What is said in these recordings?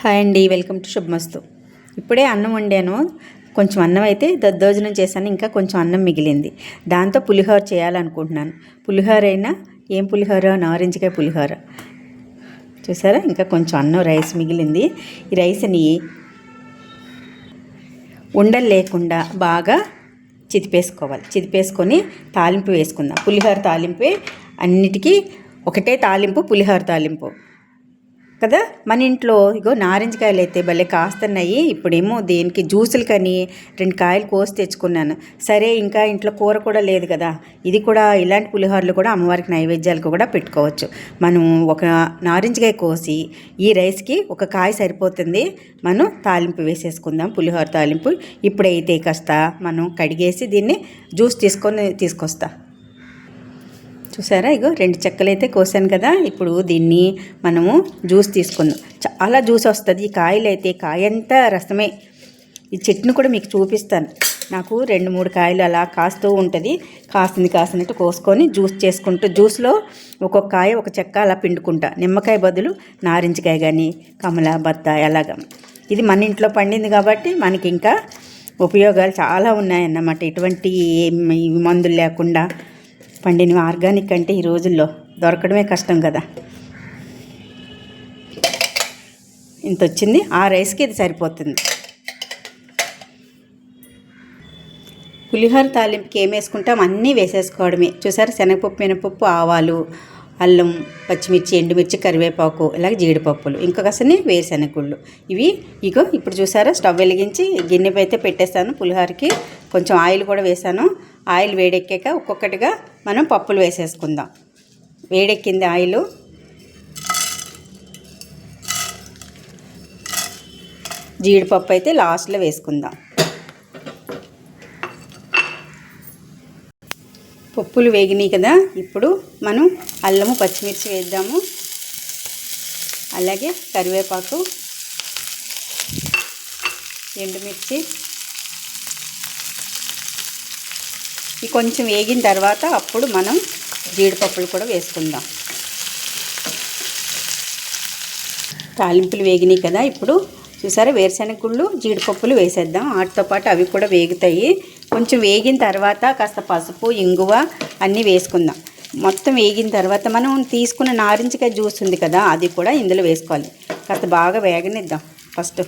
Hi అండి welcome to శుభమస్తు. ఇప్పుడే అన్నం వండాను. కొంచెం అన్నం అయితే దద్దోజనం చేశాను ఇంకా కొంచెం అన్నం మిగిలింది. దాంతో పులిహోర చేయాలనుకుంటున్నాను. పులిహోర అయినా ఏం పులిహోర? నారింజకాయ పులిహోర. చూసారా? ఇంకా కొంచెం అన్నం రైస్ మిగిలింది. ఈ రైస్ని ఉండలు లేకుండా బాగా చితిపేసుకోవాలి. చితిపేసుకొని తాలింపు వేసుకుందాం. పులిహోర తాలింపే అన్నిటికీ ఒకటే తాలింపు పులిహోర తాలింపు. కదా? మన ఇంట్లో ఇగో నారింజకాయలు అయితే భలే కాస్తున్నాయి. ఇప్పుడేమో దేనికి జ్యూసులకని రెండు కాయలు కోసి తెచ్చుకున్నాను. సరే ఇంకా ఇంట్లో కూర కూడా లేదు కదా. ఇది కూడా ఇలాంటి పులిహోరలు కూడా అమ్మవారికి నైవేద్యాలకు కూడా పెట్టుకోవచ్చు. మనం ఒక నారింజకాయ కోసి ఈ రైస్కి ఒక కాయ సరిపోతుంది. మనం తాలింపు వేసేసుకుందాం పులిహోర తాలింపు. ఇప్పుడైతే కాస్త మనం కడిగేసి దీన్ని జ్యూస్ తీసుకొని తీసుకొస్తా. చూసారా? ఇగో రెండు చెక్కలు అయితే కోసాను కదా. ఇప్పుడు దీన్ని మనము జ్యూస్ తీసుకుందాం. చాలా జ్యూస్ వస్తుంది. ఈ కాయలు అయితే కాయంతా రసమే. ఈ చెట్టును కూడా మీకు చూపిస్తాను. నాకు రెండు మూడు కాయలు అలా కాస్తూ ఉంటుంది. కాసింది కాసినట్టు కోసుకొని జ్యూస్ చేసుకుంటూ జ్యూస్లో ఒక్కొక్క కాయ ఒక చెక్క అలా పిండుకుంటా. నిమ్మకాయ బదులు నారింజకాయ కానీ కమల బత్తాయి అలాగా. ఇది మన ఇంట్లో పండింది కాబట్టి మనకి ఇంకా ఉపయోగాలు చాలా ఉన్నాయన్నమాట. ఎటువంటి మందులు లేకుండా పండిన ఆర్గానిక్ అంటే ఈ రోజుల్లో దొరకడమే కష్టం కదా. ఇంత వచ్చింది ఆ రైస్కి ఇది సరిపోతుంది. పులిహోర తాలింపుకి ఏం వేసుకుంటాం? అన్నీ వేసేసుకోవడమే. చూసారు? శనగపప్పు మినపప్పు ఆవాలు అల్లం పచ్చిమిర్చి ఎండుమిర్చి కరివేపాకు ఇలాగే జీడిపప్పులు ఇంకొకసని వేరుశనగుళ్ళు. ఇవి ఇగో ఇప్పుడు చూసారా స్టవ్ వెలిగించి గిన్నె అయితే పెట్టేస్తాను పులిహోరకి. కొంచెం ఆయిల్ కూడా వేసాను. ఆయిల్ వేడెక్కాక ఒక్కొక్కటిగా మనం పప్పులు వేసేసుకుందాం. వేడెక్కింది ఆయిల్. జీడిపప్పు అయితే లాస్ట్లో వేసుకుందాం. పప్పులు వేగినాయి కదా ఇప్పుడు మనం అల్లము పచ్చిమిర్చి వేద్దాము. అలాగే కరివేపాకు ఎండుమిర్చి. ఇవి కొంచెం వేగిన తర్వాత అప్పుడు మనం జీడిపప్పులు కూడా వేసుకుందాం. తాలింపులు వేగినాయి కదా ఇప్పుడు చూసారా? వేరుశనగ గుళ్ళు జీడిపప్పులు వేసేద్దాం. వాటితో పాటు అవి కూడా వేగుతాయి. కొంచెం వేగిన తర్వాత కాస్త పసుపు ఇంగువ అన్నీ వేసుకుందాం. మొత్తం వేగిన తర్వాత మనం తీసుకున్న నారింజకాయ జ్యూస్ ఉంది కదా అది కూడా ఇందులో వేసుకోవాలి. కాస్త బాగా వేగనిద్దాం. ఫస్ట్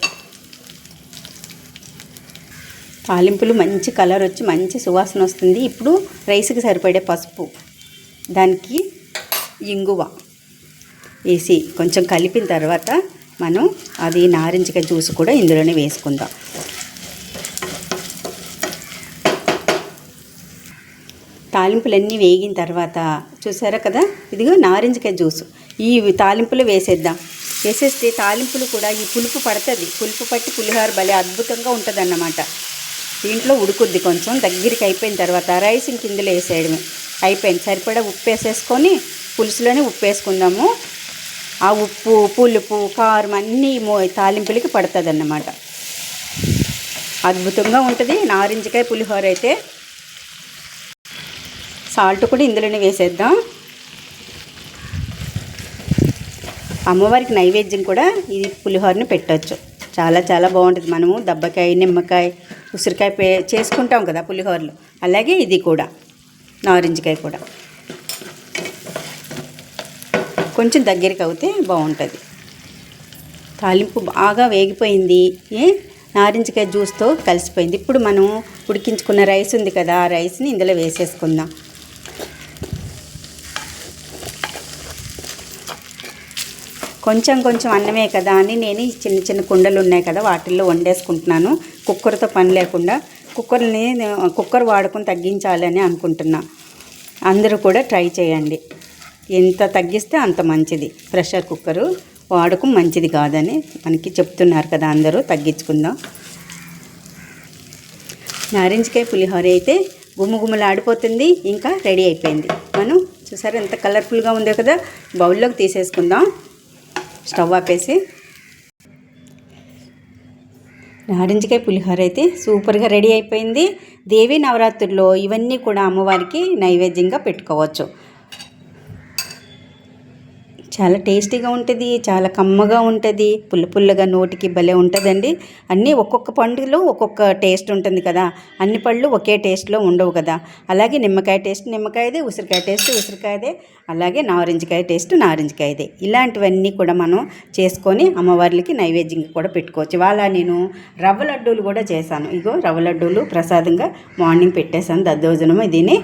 తాలింపులు మంచి కలర్ వచ్చి మంచి సువాసన వస్తుంది. ఇప్పుడు రైస్కి సరిపడే పసుపు దానికి ఇంగువ వేసి కొంచెం కలిపిన తర్వాత మనం అది నారింజకాయ జ్యూస్ కూడా ఇందులోనే వేసుకుందాం. తాలింపులన్నీ వేగిన తర్వాత చూసారా కదా? ఇదిగో నారింజకాయ జ్యూస్. ఈ తాలింపులు వేసేద్దాం. వేసేస్తే తాలింపులు కూడా ఈ పులుపు పడుతుంది. పులుపు పట్టి పులిహోర భలే అద్భుతంగా ఉంటుంది అన్నమాట దీంట్లో ఉడుకుద్ది కొంచెం. దగ్గరికి అయిపోయిన తర్వాత రైస్ ఇంక ఇందులో వేసేయడమే. అయిపోయింది. సరిపడా ఉప్పు వేసేసుకొని పులుసులోనే ఉప్పు వేసుకుందాము. ఆ ఉప్పు పులుపు కారం అన్నీ మో తాలింపులకి పడుతుంది అన్నమాట అద్భుతంగా ఉంటుంది. నారింజకాయ పులిహోర అయితే సాల్ట్ కూడా ఇందులోనే వేసేద్దాం. అమ్మవారికి నైవేద్యం కూడా ఇది పులిహోరని పెట్టవచ్చు చాలా చాలా బాగుంటుంది. మనము దబ్బకాయ నిమ్మకాయ ఉసిరికాయ పే చేసుకుంటాం కదా పులిహోరలు. అలాగే ఇది కూడా నారింజకాయ కూడా. కొంచెం దగ్గరికి అవుతే బాగుంటుంది. తాలింపు బాగా వేగిపోయింది. ఏ? నారింజకాయ జ్యూస్తో కలిసిపోయింది. ఇప్పుడు మనం ఉడికించుకున్న రైస్ ఉంది కదా ఆ రైస్ని ఇందులో వేసేసుకుందాం. కొంచెం కొంచెం అన్నమే కదా అని నేను ఈ చిన్న చిన్న కుండలు ఉన్నాయి కదా వాటిల్లో వండేసుకుంటున్నాను. కుక్కర్తో పని లేకుండా కుక్కర్ని కుక్కర్ వాడుకొని తగ్గించాలని అనుకుంటున్నా. అందరూ కూడా ట్రై చేయండి. ఎంత తగ్గిస్తే అంత మంచిది. ప్రెషర్ కుక్కరు వాడకం మంచిది కాదని మనకి చెప్తున్నారు కదా అందరూ తగ్గించుకుందాం. నారింజకాయ పులిహోర అయితే గుమ్మగుమ్మలాడిపోతుంది ఇంకా రెడీ అయిపోయింది. మనం చూసారు ఎంత కలర్ఫుల్గా ఉందో కదా? బౌల్లోకి తీసేసుకుందాం. స్టవ్ ఆపేసి. నారింజకాయ పులిహోర అయితే సూపర్గా రెడీ అయిపోయింది. దేవి నవరాత్రుల్లో ఇవన్నీ కూడా అమ్మవారికి నైవేద్యంగా పెట్టుకోవచ్చు. చాలా టేస్టీగా ఉంటుంది చాలా కమ్మగా ఉంటుంది పుల్ల పుల్లగా నోటికి భలే ఉంటుందండి. అన్నీ ఒక్కొక్క పండులో ఒక్కొక్క టేస్ట్ ఉంటుంది కదా. అన్ని పళ్ళు ఒకే టేస్ట్లో ఉండవు కదా. అలాగే నిమ్మకాయ టేస్ట్ నిమ్మకాయదే ఉసిరికాయ టేస్ట్ ఉసిరికాయదే అలాగే నారింజకాయ టేస్ట్ నారింజకాయదే. ఇలాంటివన్నీ కూడా మనం చేసుకొని అమ్మవార్లకి నైవేద్యంగా కూడా పెట్టుకోవచ్చు. ఇవాళ నేను రవ్వ లడ్డూలు కూడా చేశాను. ఇగో రవ్వ లడ్డూలు ప్రసాదంగా మార్నింగ్ పెట్టేశాను దద్దోజనం దీన్ని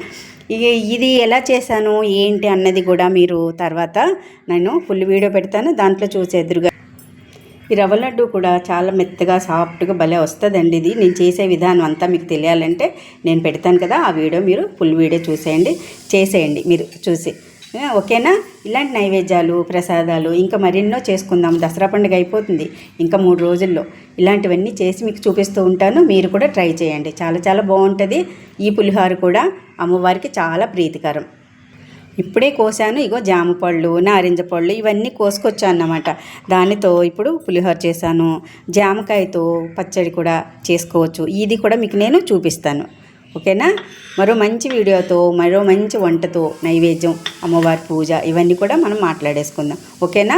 ఇది ఎలా చేశాను ఏంటి అన్నది కూడా మీరు తర్వాత నేను ఫుల్ వీడియో పెడతాను. దాంట్లో చూసేద్దరుగా ఈ రవ్వ లడ్డు కూడా చాలా మెత్తగా సాఫ్ట్గా భలే వస్తుందండి ఇది. నేను చేసే విధానం అంతా మీకు తెలియాలంటే నేను పెడతాను కదా ఆ వీడియో మీరు ఫుల్ వీడియో చూసేయండి. చేసేయండి మీరు చూసి. ఓకేనా? ఇలాంటి నైవేద్యాలు ప్రసాదాలు ఇంకా మరెన్నో చేసుకుందాం. దసరా పండుగ అయిపోతుంది. ఇంకా మూడు రోజుల్లో. ఇలాంటివన్నీ చేసి మీకు చూపిస్తూ ఉంటాను. మీరు కూడా ట్రై చేయండి. చాలా చాలా బాగుంటుంది. ఈ పులిహోర కూడా అమ్మవారికి చాలా ప్రీతికరం. ఇప్పుడే కోసాను. ఇగో జామ పళ్ళు నారింజ పళ్ళు ఇవన్నీ కోసుకొచ్చాను అన్నమాట. దానితో ఇప్పుడు పులిహోర చేశాను. జామకాయతో పచ్చడి కూడా చేసుకోవచ్చు. ఇది కూడా మీకు నేను చూపిస్తాను. ఓకేనా? మరో మంచి వీడియోతో మరో మంచి వంటతో నైవేద్యం అమ్మవారి పూజ ఇవన్నీ కూడా మనం మాట్లాడేసుకుందాం. ఓకేనా?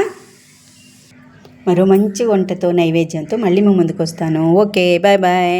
మరో మంచి వంటతో నైవేద్యంతో మళ్ళీ మేము ముందుకు వస్తాను ఓకే బాయ్ బాయ్.